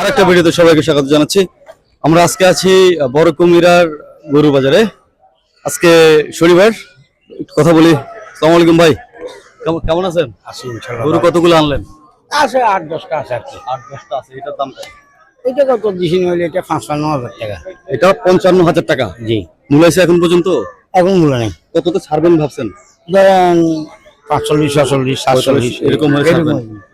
আর একটা ভিডিওতে সবাইকে স্বাগত জানাচ্ছি। আমরা আজকে আছি বড় কুমিরার গরু বাজারে আজকে শনিবার একটু কথা বলি। সালাম আলাইকুম ভাই। কেমন আছেন? গরু কতগুলো আনলেন? আছে আট দশটা আছে আর কি। আট দশটা আছে এটার দাম কত? এটা কত দিছি নইলে এটা পাঁচপান্ন হাজার টাকা। এটা পঞ্চান্ন হাজার টাকা? জি। মূলাইছে এখন পর্যন্ত? এখন মূল্য নেই। কততে ছাড়বেন ভাবছেন? ধরেন পাঁচচল্লিশ ছচল্লিশ সাতচল্লিশ এরকম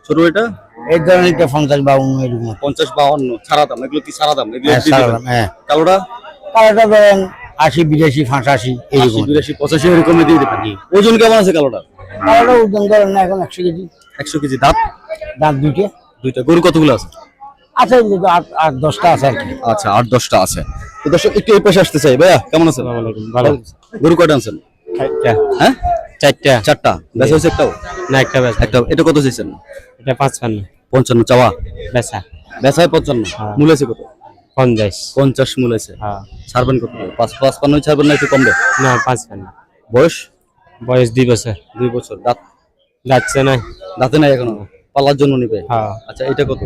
ছোট এটা? এই ধরনের এটা পঞ্চাশ বাউন্ন এরকম। পঞ্চাশ বাহান্ন ছাড়া দাম এগুলো কি ছাড়া দাম এগুলো হ্যাঁ হ্যাঁ। কালোটা? কালারটা ধরেন আশি বিরাশি এইরকম বিরাশি পঁচাশি এরকম দিয়ে দেবেন ওজন কেমন আছে কালোটা কালারটা ওজন ধরেন না এখন একশো কেজি। একশো কেজি দাঁত? দাঁত দুইটা। দুইটা। গরু কতগুলো আছে? আছে আট আট দশটা আছে আর কি। আচ্ছা আট দশটা আছে। তো দর্শক একটু এই পাশে আসতে চাই। ভাইয়া কেমন আছেন? ভালো গরু কয়টা আনছেন? হ্যাঁ? চারটা। চারটা। বেচা হয়েছে একটাও? না একটা বেচা একটা এটা কত চাইছেন? এটা পাঁচপান্ন। পঞ্চান্ন চাওয়া? বেচা। বেচায় পঞ্চান্ন। মূল আছে কত? পঞ্চাশ। পঞ্চাশ মূল আছে। হ্যাঁ। ছাড়বেন কত? পাঁচ পাঁচ পান্ন ছাড়বেন না একটু কমবে? না পাঁচপান্ন। বয়স? বয়স দুই বছর। দুই বছর। দাঁত? যাচ্ছে না। দাঁতে নাই এখনও? পালার জন্য নিবে? হ্যাঁ। আচ্ছা এটা কত?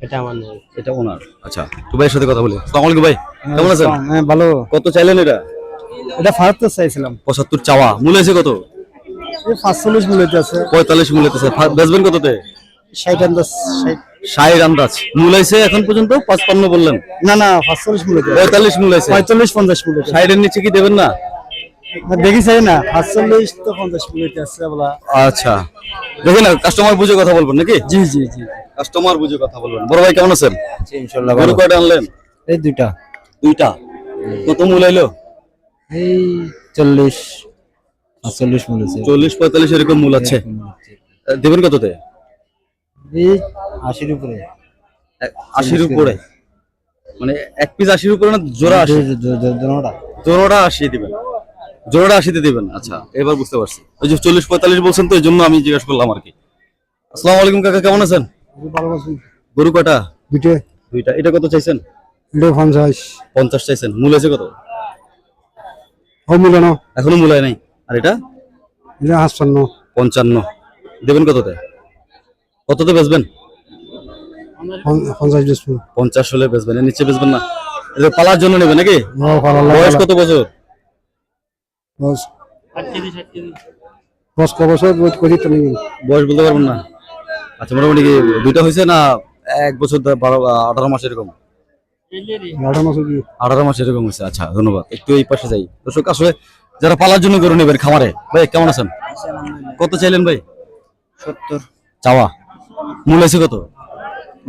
এটা আমার নেই। এটা ওনার। আচ্ছা তো ভাইয়ের সাথে কথা বলি। সালাম আলাইকুম ভাই। কেমন আছেন? হ্যাঁ ভালো। কত চাইলেন এটা? এটা ফারাত্তর চাইছিলাম। পঁচাত্তর চাওয়া। মূল আছে কত? পাঁচচল্লিশ মিনিট আছে পঁয়তাল্লিশ মূল আছে বেচবেন কততে? ষাট আন্দাজ ষাট। ষাট আন্দাজ। মূল এখন পর্যন্ত পাঁচপান্ন বললেন। না না পাঁচচল্লিশ মিনিট পঁয়তাল্লিশ মূল পঁয়তাল্লিশ পঞ্চাশ মিনিট ষাটের নিচে কি দেবেন না? দেখি চাই না পাঁচচল্লিশ তো পঞ্চাশ মিনিট আছে আচ্ছা। দেখি না কাস্টমার বুঝে কথা বলবেন নাকি? জি জি জি। কাস্টমার বুঝে কথা বলবেন। বড় ভাই কেমন আছেন? ইনশাল্লাহ গরু কয়টা আনলেন? এই দুইটা। দুইটা। কত মূল এই চল্লিশ চল্লিশ পঁয়তাল্লিশ এরকম মূল আছে। দেবেন কততে? আশির উপরে। আশির উপরে? মানে এক পিস আশির উপরে না জোড়া আশি? দুটা জোড়াটা। আশি দিবেন। জোড়াটা আশিতে দিবেন। আচ্ছা এবার বুঝতে পারছি। ওই যে চল্লিশ পঁয়তাল্লিশ বলছেন তো এই জন্য আমি জিজ্ঞেস করলাম আর কি। আসসালামু আলাইকুম কাকা কেমন আছেন? ভালো গরু কটা দুইটা। দুইটা। এটা কত চাইছেন? এটা পঞ্চাশ। পঞ্চাশ চাইছেন। মূল আছে কত? ও এখনও মূল হয় নাই। আর এটা? পঞ্চান্ন। দেবেন কততে? কততে বেচবেন? পঞ্চাশ পঞ্চাশ হলে বেচবেন এর নিচে বেচবেন না। এটা পালার জন্য নেবেন নাকি? বয়স কত বছর? বস বস ক বছর? করি বয়স বলতে পারবেন না। আচ্ছা মোটামুটি কি দুইটা হয়েছে না এক বছর বারো আঠারো মাস এরকম? আঠারো মাস আঠারো মাস এরকম হয়েছে। আচ্ছা ধন্যবাদ। একটু এই পাশে যাই। দর্শক আসলে যারা পালার জন্য গরু নেবেন খামারে ভাই কেমন আছেন? কত চাইলেন ভাই? সত্তর। চাওয়া? মূল আছে কত?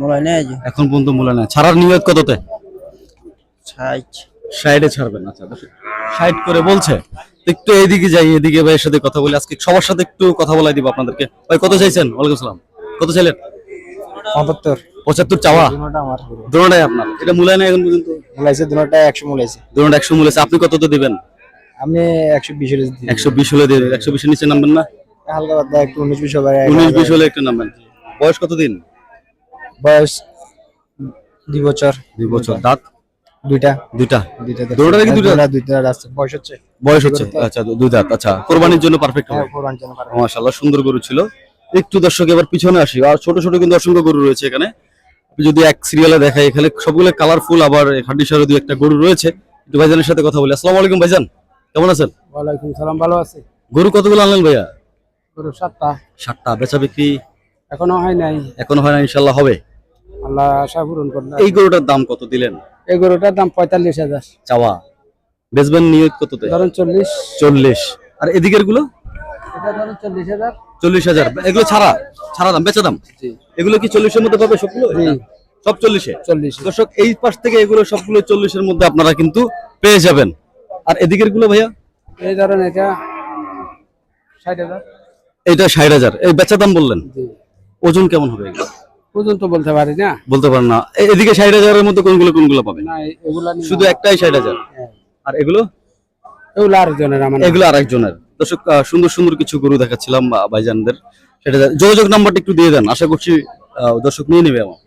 মোবাইল নেই এখন পর্যন্ত মূল নেই। ছাড়ার নিয়ত কততে? ষাট। সাইডে ছাড়বেন আচ্ছা সাইড করে বলছে। একটু এইদিকে যাই এদিকে ভাইয়ের সাথে কথা বলি। আজকে সবার সাথে একটু কথা বলাই দিব আপনাদেরকে। ভাই কত চাইছেন? ওয়ালাইকুম সালাম। কত চাইলেন? পঁচাত্তর। পঁচাত্তর চাওয়া? দুটা দুটোটাই আপনার। এটা মূল্যায় না এখন পর্যন্ত? মোলাইছে দুটা একশো মোলাইছে দুটোটা একশো মূল আছে। আপনি কততে দিবেন? আমি একশো বিশ হলে একশো বিশ হলে দিয়ে একশো বিশের নিচে নামবেন না? হালকা একটু উনিশ বিশ হবে উনিশ বিশ হলে একটু নামবেন। বয়স কতদিন? বয়স দুই বছর। দুই বছর। দাঁত? দুইটা। দুইটা। দুইটা দুটোটা কি দুটো? দুইটা? দুইটা রাস্তা বয়স হচ্ছে। বয়স হচ্ছে। আচ্ছা দুই দাঁত। আচ্ছা কোরবানির জন্য পারফেক্ট হবে। কোরআন যেন পারে। মাশাআল্লাহ সুন্দর গরু ছিল। একটু দর্শক এবার পিছনে আসি। আর ছোট ছোট কিন্তু অসংখ্য গরু রয়েছে এখানে। যদি এক সিরিয়ালে দেখাই এখানে সবগুলো কালারফুল আবার হাড্ডি সারে দুই একটা গরু রয়েছে। একটু ভাইজানের সাথে কথা বলি। আসসালামু আলাইকুম ভাইজান। কেমন আছেন? ওয়ালাইকুম সালাম ভালো আছে। গরু কতগুলো আনলেন ভাইয়া? গরু সাতটা। সাতটা। বেচা বিক্রি এখনও হয় নাই। এখনও হয় না ইনশাল্লাহ হবে। আল্লাহ আশা পূরণ করলে এই গরুটার দাম কত দিলেন? এই গরুটার দাম পঁয়তাল্লিশ হাজার। চাওয়া। বেচবেন নিয়ত কততে? ধরেন চল্লিশ। চল্লিশ। আর এদিকেরগুলো? এটা ধরেন চল্লিশ হাজার। চল্লিশ হাজার। এগুলো ছাড়া? ছাড়া দাম বেচা দাম? এগুলো কি চল্লিশের মধ্যে পাবে সবগুলো? সব চল্লিশে? চল্লিশ। দর্শক এই পাশ থেকে এগুলো সবগুলো চল্লিশের মধ্যে আপনারা কিন্তু পেয়ে যাবেন। আর এদিকেরগুলো ভাইয়া? এই ধরেন এটা ষাট হাজার। এটা ষাট হাজার। এই বেচা দাম বললেন? জি। ওজন কেমন হবে? এগুলো? পর্যন্ত বলতে পারি না। বলতে পারেন না। এদিকে ষাট হাজারের মধ্যে কোনগুলো কোনগুলো পাবেন? না এগুলা শুধু একটাই ষাট হাজার? হ্যাঁ। আর এগুলো? এগুলো আরেকজনের আমার এগুলো আরেকজনের। দর্শক সুন্দর সুন্দর কিছু গরু দেখাচ্ছিলাম ভাইজানদের। সেটা যোগাযোগ নাম্বারটা একটু দিয়ে দেন। আশা করছি দর্শক নিয়ে নেবে আমার।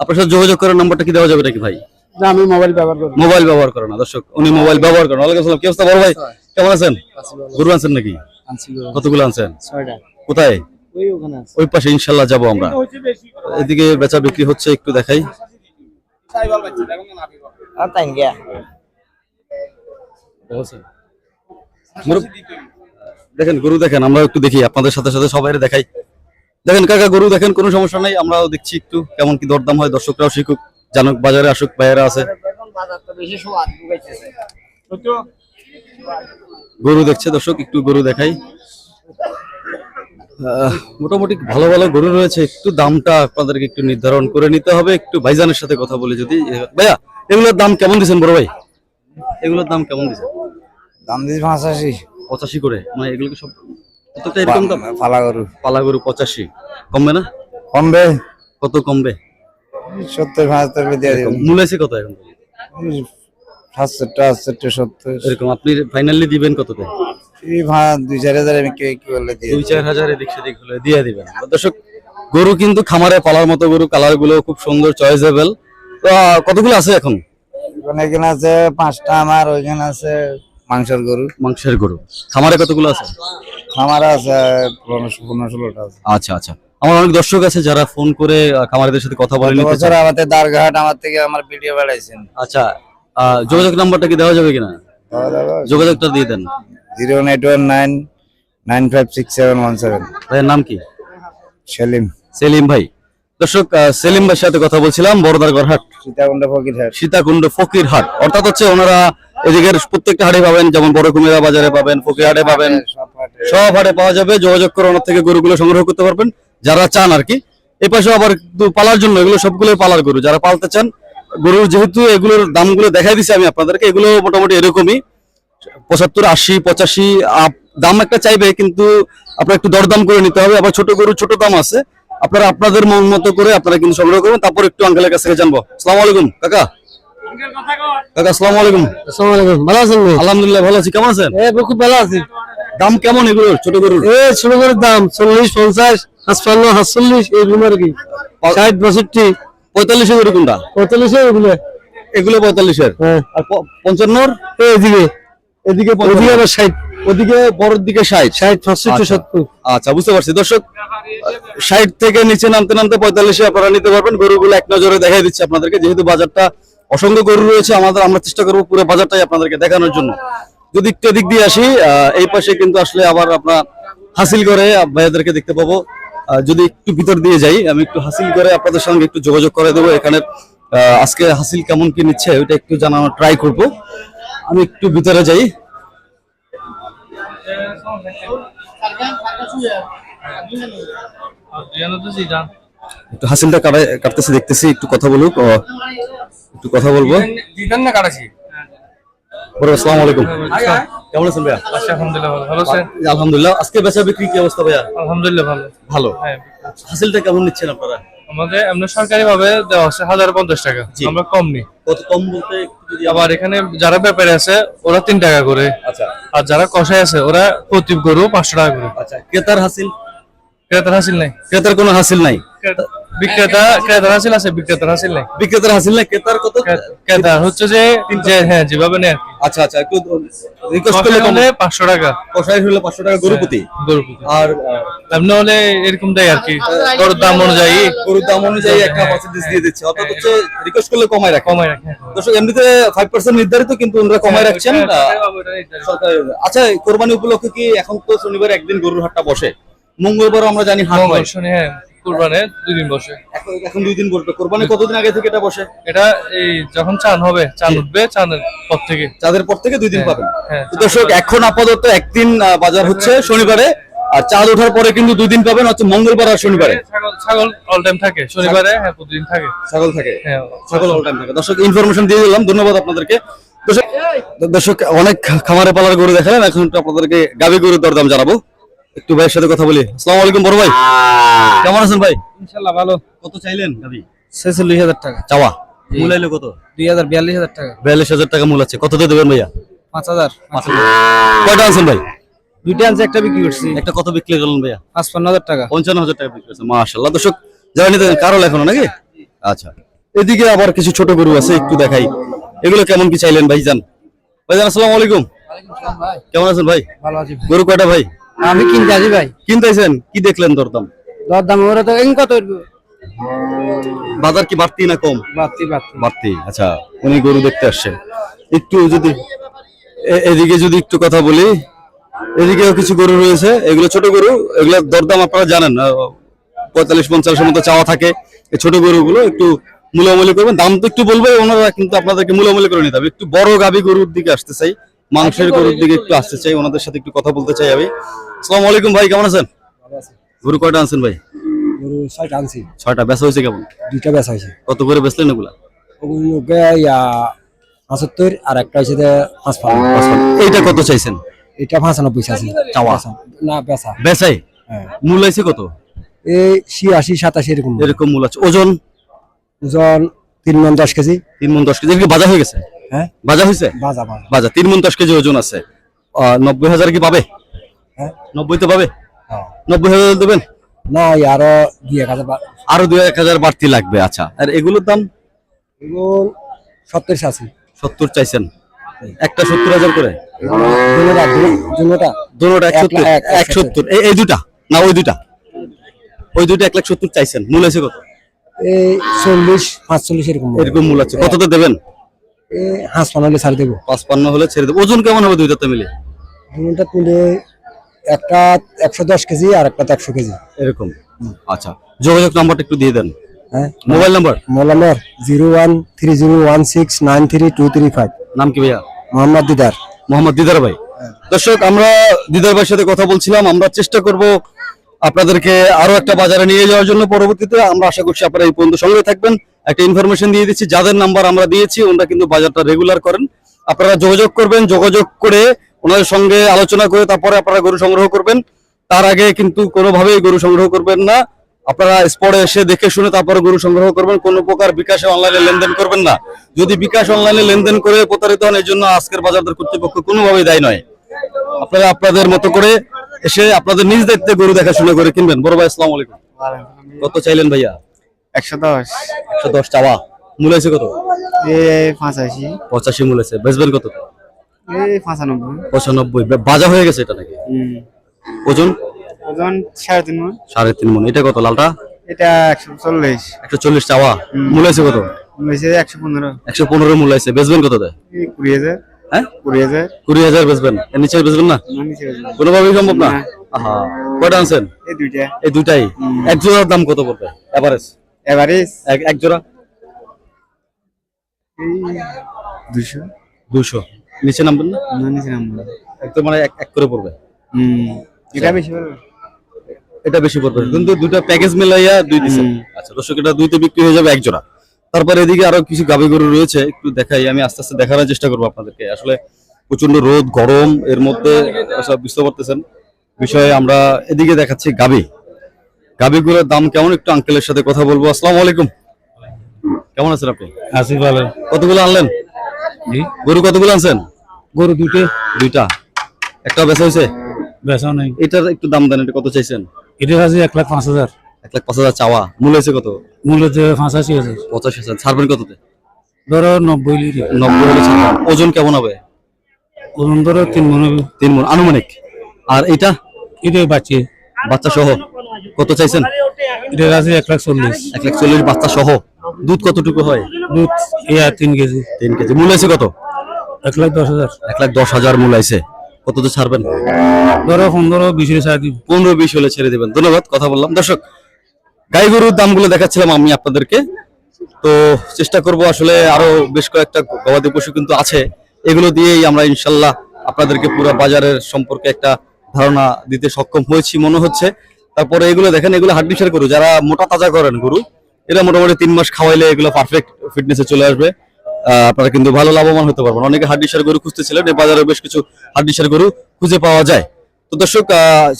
আপনার সাথে যোগাযোগ করার নাম্বারটা কি দেওয়া যাবে নাকি ভাই? না আমি মোবাইল ব্যবহার করি মোবাইল ব্যবহার করে না দর্শক। উনি মোবাইল ব্যবহার করেন। ওয়ালাইকুম আসসালাম। কি অবস্থা বড় ভাই? কেমন আছেন? গরু আনছেন নাকি? কতগুলো আনছেন? কোথায়? ওই ওখানে আছে। ওই পাশে ইনশাল্লাহ যাব আমরা। এদিকে বেচা বিক্রি হচ্ছে একটু দেখাই। দেখেন গরু দেখেন আমরা একটু দেখি আপনাদের সাথে সাথে সবাই দেখাই। দেখেন কাকা গরু দেখেন কোনো সমস্যা নাই আমরাও দেখছি একটু কেমন কি দরদাম হয় দর্শকরাও শিখুক জানুক বাজারে আসুক ভাইয়েরা আছে। গরু দেখছে দর্শক একটু গরু দেখাই। মোটামুটি ভালো ভালো গরু রয়েছে একটু দামটা আপনাদেরকে একটু নির্ধারণ করে নিতে হবে একটু ভাইজানের সাথে কথা বলে যদি ভাইয়া এগুলোর দাম কেমন দিচ্ছেন বড় ভাই? এগুলোর দাম কেমন দিচ্ছেন? দাম দিস পঁচাশি। পঁচাশি করে মানে এগুলো কি সব প্রত্যেকটা এরকম দাম? ফালা গরু। পালা গরু পঁচাশি। কমবে না? কমবে। কত কমবে? সত্তর পঁচাত্তর দিয়ে দিব। মূল আছে কত এখন? সাতষট্টি আটষট্টি সত্তর। এরকম আপনি ফাইনালি দিবেন কততে? এই ভাড়া দুই চার হাজার আমি কি কি করলে দিয়ে দুই চার হাজার এদিক সেদিক হলে দিয়ে দিবেন দর্শক গরু কিন্তু খামারে পালার মতো গরু কালারগুলো খুব সুন্দর চয়েসেবল তো কতগুলো আছে এখন? এখানে আছে পাঁচটা আমার ওইখানে আছে মাংসের গরু। মাংসের গরু। খামারে কতগুলো আছে? আমার আছে পনেরো পনেরো ষোলোটা আছে। আচ্ছা আচ্ছা। আমার অনেক দর্শক আছে যারা ফোন করে খামারিদের সাথে কথা বলে বছর আমাদের দারঘাট আমার থেকে আমার ভিডিও বাড়াইছেন। আচ্ছা যোগাযোগ নাম্বারটা কি দেওয়া যাবে কিনা? যোগাযোগটা দিয়ে দেন। Zero eight one nine nine five six seven one seven. ভাইয়ের নাম কি? সেলিম। সেলিম ভাই। দর্শক সেলিম ভাইয়ের সাথে কথা বলছিলাম বড়দার গড়হাট সীতাকুণ্ড ফকির হাট সীতাকুণ্ড ফকির হাট অর্থাৎ হচ্ছে ওনারা এদিকের প্রত্যেকটা হাটে পাবেন যেমন বড় কুমিরা বাজারে পাবেন ফকির হাটে পাবেন। সব হাটে। পাওয়া যাবে। যোগাযোগ করে ওনার থেকে গরুগুলো সংগ্রহ করতে পারবেন। যারা চান আর কি। এই পাশে আবার পালার জন্য এগুলো সবগুলো পালার গরু। যারা পালতে চান গরুর যেহেতু এগুলোর দামগুলো দেখাই দিছি আমি আপনাদেরকে এগুলো মোটামুটি এরকমই। পঁচাত্তর আশি পঁচাশি দাম একটা চাইবে কিন্তু আপনার একটু দরদাম করে নিতে হবে। আবার ছোট গরু ছোট দাম আছে। আপনারা আপনাদের মন মতো করে আপনারা কিন্তু সংগ্রহ করবেন তারপর একটু আঙ্কেলের কাছ থেকে জানব। আসসালামু আলাইকুম কাকা। কাকা আসসালামু আলাইকুম। আসসালামু আলাইকুম। ভালো আছেন আলহামদুলিল্লাহ ভালো আছি। কেমন আছেন? এ খুব ভালো আছি। দাম কেমন এগুলোর ছোট গরুর? এ ছোট করে দাম চল্লিশ পঞ্চাশ পাঁচপান্ন সাতচল্লিশ এইগুলো আর কি। ষাট বাষট্টি। পঁয়তাল্লিশে কোনটা? পঁয়তাল্লিশে এগুলো। এগুলো পঁয়তাল্লিশের? হ্যাঁ। আর পঞ্চান্নর? এদিকে। এদিকে ওদিকে আবার ষাট। ওদিকে বড়র দিকে ষাট। ষাট পঁয়ষট্টি আচ্ছা। সত্তর। আচ্ছা বুঝতে পারছি। দর্শক ষাট থেকে নিচে নামতে নামতে পঁয়তাল্লিশে আপনারা নিতে পারবেন। গরুগুলো এক নজরে দেখাই দিচ্ছি আপনাদেরকে। যেহেতু বাজারটা অসংখ্য গরু রয়েছে আমাদের আমরা চেষ্টা করব পুরো বাজারটাই আপনাদেরকে দেখানোর জন্য। যদি একটু এদিক দিয়ে আসি এই পাশে কিন্তু আসলে আবার আপনার হাসিল করে ভাইয়াদেরকে দেখতে পাবো। যদি একটু ভিতর দিয়ে যাই, আমি একটু হাসিল করে আপনাদের সঙ্গে একটু যোগাযোগ করে দেবো এখানে আজকে হাসিল কেমন কি নিচ্ছে, ওইটা একটু জানানোর ট্রাই করব। আমি একটু ভিতরে যাই। একটু হাসিলটা কাটতেছি, দেখতেছি, একটু কথা বলুক একটু কথা বলব। বড় আসসালামু আলাইকুম। কেমন আছেন ভাইয়া? আচ্ছা আলহামদুলিল্লাহ ভালো। ভালো আলহামদুলিল্লাহ। আজকে বেচা বিক্রি কি অবস্থা ভাইয়া? আলহামদুলিল্লাহ ভালো। ভালো। হ্যাঁ। হাসিলটা কেমন নিচ্ছেন আপনারা? আমাদের এমনি সরকারি ভাবে দেওয়া হচ্ছে হাজার পঞ্চাশ টাকা। আমরা কম নিই কত কম বলতে আবার এখানে যারা ব্যাপারে আছে ওরা তিন টাকা করে। আচ্ছা। আর যারা কষায় আছে ওরা প্রতি গরু পাঁচশো টাকা করে। আচ্ছা ক্রেতার হাসিল ক্রেতার হাসিল নাই। ক্রেতার কোনো হাসিল নাই। বিক্রেতা ক্রেতার হাসিল আছে বিক্রেতার হাসিল নাই। বিক্রেতার হাসিল নাই ক্রেতার কত? ক্রে- হচ্ছে যে যে হ্যাঁ যেভাবে নেয় আচ্ছা আচ্ছা একটু রিকোয়েস্ট করলে টাকা। কষাই হলে পাঁচশো টাকা গরু প্রতি? আর এমনি হলে এরকম দেয় আর কি। গরুর দাম অনুযায়ী। গরুর দাম অনুযায়ী একটা পার্সেন্টেজ দিয়ে দিচ্ছে। অর্থাৎ হচ্ছে রিকোয়েস্ট করলে কমায় রাখে। কমায় রাখে দর্শক এমনিতে ফাইভ পার্সেন্ট নির্ধারিত কিন্তু ওনারা কমায় রাখছেন। আচ্ছা কোরবানি উপলক্ষে কি এখন তো শনিবার একদিন গরুর হাটটা বসে? মঙ্গলবার আমরা জানি হাট হয়। হ্যাঁ কুরবানে দুই দিন বসে। এখন এখন দুই দিন বসবে। কোরবানি কতদিন আগে থেকে এটা বসে? এটা এই যখন চান হবে চান উঠবে চানের পর থেকে। চাঁদের পর থেকে দুই দিন পাবেন। হ্যাঁ দর্শক এখন আপাতত একদিন বাজার হচ্ছে শনিবারে আর চাঁদ ওঠার পরে কিন্তু দুই দিন পাবেন হচ্ছে মঙ্গলবার আর শনিবারে। ছাগল অল টাইম থাকে শনিবারে হ্যাঁ প্রতিদিন থাকে। ছাগল থাকে। হ্যাঁ ছাগল অল টাইম থাকে। দর্শক ইনফরমেশন দিয়ে দিলাম ধন্যবাদ আপনাদেরকে। দর্শক দর্শক অনেক খামারে পালার গরু দেখালেন এখন আপনাদেরকে গাবি গরুর দরদাম জানাব। একটু ভাইয়ের সাথে কথা বলি। আসসালামু আলাইকুম বড় ভাই। কেমন আছেন ভাই? ইনশাআল্লাহ ভালো। কত চাইলেন? গাবি ছেচল্লিশ হাজার টাকা। চাওয়া? মূল আইলো কত? দুই হাজার বিয়াল্লিশ হাজার টাকা। বিয়াল্লিশ হাজার টাকা মূল আছে। কত দিয়ে দেবেন ভাইয়া? পাঁচ হাজার। কয়টা আনছেন ভাই? দুইটা আনছে একটা বিক্রি করছি। একটা কত বিক্রি করলেন ভাইয়া? পাঁচপান্ন হাজার টাকা। পঞ্চান্ন হাজার টাকা বিক্রি করছে। মাশাল্লাহ দর্শক যারা নিতে কারও এখনও নাকি? আচ্ছা। এদিকে আবার কিছু ছোট গরু আছে একটু দেখাই। এগুলো কেমন কি চাইলেন ভাইজান ভাইজান আসসালামু আলাইকুম। ওয়ালাইকুম আসসালাম ভাই। কেমন আছেন ভাই? ভালো আছি গরু কয়টা ভাই? আমি কিনতে আসি ভাই। কিনতেছেন? কি দেখলেন দরদাম? দর দাম ওরা তো কত বাজার কি বাড়তি না কম? বাড়তি বাড়তি। আচ্ছা উনি গরু দেখতে আসছেন একটু যদি এদিকে যদি একটু কথা বলি এদিকেও কিছু গরু রয়েছে এগুলো ছোট গরু এগুলোর দরদাম আপনারা জানেন পঁয়তাল্লিশ পঞ্চাশের মতো চাওয়া থাকে। এই ছোট গরুগুলো একটু মূলামূলি করবেন। দাম তো একটু বলবে ওনারা কিন্তু আপনাদেরকে মূলামূলি করে নিতে হবে। একটু বড় গাভী গরুর দিকে আসতে চাই মাংসের গরুর দিকে একটু আসতে চাই ওনাদের সাথে একটু কথা বলতে চাই আমি। আসসালামু আলাইকুম ভাই কেমন আছেন? গরু কয়টা আনছেন ভাই? গরু ছয়টা আনছি। ছয়টা বেচা হয়েছে কেমন? দুইটা বেচা হয়েছে। কত করে বেচলেন ইয়া পঁচাত্তর আর একটা হয়েছে পাঁচ এইটা কত চাইছেন? এটা পাঁচানব্বই চাওয়া। না বেচা। বেচাই? হ্যাঁ। মূল আছে কত? এই ছিয়াশি সাতাশি এরকম। এরকম মূল আছে। ওজন? ওজন তিন মন দশ কেজি। তিন মন দশ কেজি। বাজার হয়ে গেছে? হ্যাঁ? বাজা হয়েছে বাজা বাজা। তিন মন দশ কেজি ওজন আছে। নব্বই হাজার কি পাবে? হ্যাঁ? নব্বই তো পাবে? হ্যাঁ। নব্বই হাজার দেবেন? না আরও দুই এক হাজার আরও দুই এক হাজার বাড়তি লাগবে আচ্ছা। আর এগুলোর দাম? এগুলো সত্তর আছে সত্তর চাইছেন। একটা সত্তর হাজার করে? দুটা এক সত্তর? এই দুটা? না ওই দুটা? ওই দুটা এক লাখ সত্তর চাইছেন। মূল আছে কত? এই চল্লিশ পাঁচচল্লিশ এরকম এরকম মূল আছে। কততে দেবেন? এই হাঁস পানালে ছাড় দেবো। পাঁচপান্ন হলে ছেড়ে দেবো। ওজন কেমন হবে দুইটাতে মিলে দুটা তুলে একটা একশো দশ কেজি আর একটা একশো কেজি। এরকম? আচ্ছা। যোগাযোগ নাম্বারটা একটু দিয়ে দেন। হ্যাঁ? Mobile number? মোলামের zero one three zero one six nine three two three five. নাম কি ভাইয়া? মোহাম্মদ দিদার। মোহাম্মদ দিদার ভাই। দর্শক আমরা দিদার ভাইয়ের সাথে কথা বলছিলাম। আমরা চেষ্টা করব আপনাদেরকে আরও একটা বাজারে নিয়ে যাওয়ার জন্য। পরবর্তীতে আমরা আশা করছি আপনারা এই পর্যন্ত সঙ্গে থাকবেন। একটা ইনফরমেশন দিয়ে দিচ্ছি যাদের নাম্বার আমরা দিয়েছি ওনারা কিন্তু বাজারটা রেগুলার করেন। আপনারা যোগাযোগ করবেন যোগাযোগ করে ওনাদের সঙ্গে আলোচনা করে তারপরে আপনারা গরু সংগ্রহ করবেন। তার আগে কিন্তু কোনোভাবেই গরু সংগ্রহ করবেন না। আপনারা স্পটে এসে দেখে শুনে তারপরে গরু সংগ্রহ করবেন। কোনো প্রকার বিকাশে অনলাইনে লেনদেন করবেন না। যদি বিকাশ অনলাইনে লেনদেন করে প্রতারিত হন এর জন্য আজকের বাজারদার কর্তৃপক্ষ কোনোভাবেই দায়ী নয়। আপনারা আপনাদের মতো করে এসে আপনাদের নিজ দায়িত্বে গরু দেখাশোনা করে কিনবেন। বড় ভাই আসসালামু আলাইকুম। কত চাইলেন ভাইয়া? একশো দশ। একশো দশ চাওয়া। মূল কত? এই পঁচাশি। পঁচাশি মূল আছে বেচবেন কত? এই পঁচানব্বই। পঁচানব্বই। বাজা হয়ে গেছে এটা নাকি? ওজন? ওজন সাড়ে তিন মণ সাড়ে তিন মন। এটা কত লালটা? এটা একশো চল্লিশ। একশো চল্লিশ চাওয়া। মূল কত? হয়েছে একশো পনেরো। একশো পনেরো মূল আছে বেচবেন কত দেয় কুড়ি হাজার। হ্যাঁ? কুড়ি হাজার। কুড়ি হাজার বেচবেন। এর নিচে বেচবেন না। কোনোভাবেই সম্ভব না? না। আহা। কয়টা আনছেন? এই দুইটা। এই দুইটাই? এক জোড়ার দাম কত পড়বে? এভারেজ? এভারেজ এক জোড়া। এই দুশো দুশো নিচে নামবেন না? না নিচে নামবো একদম মানে এক এক করে পড়বে। হুম এটা বেশি বলব এটা বেশি পড়বে। কিন্তু দুটো প্যাকেজ মিলাইয়া দুই দিছে। আচ্ছা দর্শক এটা দুইতে বিক্রি হয়ে যাবে এক জোড়া। তারপরে এদিকে আরও কিছু গাভী গরু রয়েছে। একটু দেখাই আমি আস্তে আস্তে দেখানোর চেষ্টা করব আপনাদেরকে। আসলে প্রচণ্ড রোদ গরম এর মধ্যে বুঝতে পারতেছেন। বিষয়ে আমরা এদিকে দেখাচ্ছি গাভী গাভীগুলোর দাম কেমন? একটু আঙ্কেলের সাথে কথা বলব। আসসালামু আলাইকুম। কেমন আছেন আপনি? আছি ভালো। কতগুলো আনলেন? গরু কতগুলো আনছেন? গরু দুটো দুইটা। একটা বেচা হয়েছে? বেচা নাই। এটার একটু দাম দেন এটা কত চাইছেন? এটা আছে এক লাখ পাঁচ হাজার। এক লাখ পাঁচ হাজার চাওয়া। মূল হয়েছে কত? মূলত পঁচাশি হাজার। পঁচাশি হাজার। ছাড়বেন কততে? ধরো নব্বই লিটার। নব্বই হলে ওজন কেমন হবে? ওজন ধরো তিন মনে তিন মন। আনুমানিক। আর এটা? এটা বাচ্চে। বাচ্চা সহ? কত চাইছেন? এটা আছে এক লাখ চল্লিশ। এক লাখ চল্লিশ বাচ্চা সহ। দুধ কতটুকু হয়? দুধ ইয়া তিন কেজি। তিন কেজি। মূল আছে কত? এক লাখ দশ হাজার। এক লাখ দশ হাজার মূল আছে। কত তো ছাড়বেন? ধরো পনেরো বিশ ছাড় দিব। পনেরো বিশ হলে ছেড়ে দিবেন। ধন্যবাদ কথা বললাম। দর্শক গাই গরুর দামগুলো দেখাচ্ছিলাম আমি আপনাদেরকে। তো চেষ্টা করব আসলে আরও বেশ কয়েকটা গবাদি পশু কিন্তু আছে। এগুলো দিয়েই আমরা ইনশাল্লাহ আপনাদেরকে পুরো বাজারের সম্পর্কে একটা ধারণা দিতে সক্ষম হয়েছি মনে হচ্ছে। তারপরে এগুলো দেখেন, এগুলো হাড্ডিসার গরু, যারা মোটা তাজা করেন গরু, এরা মোটামুটি তিন মাস খাওয়াইলে এগুলো পারফেক্ট ফিটনেসে চলে আসবে। আপনারা কিন্তু ভালো লাভবান হতে পারবেন। অনেকে হাড্ডিসার গরু খুঁজতেছিলেন এই বাজারে বেশ কিছু হাড্ডিসার গরু খুঁজে পাওয়া যায়। তো দর্শক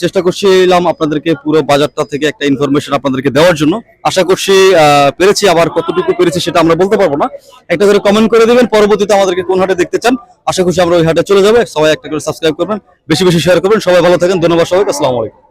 চেষ্টা করছিলাম আপনাদেরকে পুরো বাজারটা থেকে একটা ইনফরমেশন আপনাদেরকে দেওয়ার জন্য। আশা করছি পেরেছি, আবার কতটুকু পেরেছি সেটা আমরা বলতে পারব না। একটা করে কমেন্ট করে দেবেন, পরবর্তীতে আমাদেরকে কোন হাটে দেখতে চান, আশা করছি আমরা ওই হাটে চলে যাবে। সবাই একটা করে সাবস্ক্রাইব করবেন, বেশি বেশি শেয়ার করবেন। সবাই ভালো থাকেন, ধন্যবাদ সবাইকে, আসসালামু আলাইকুম।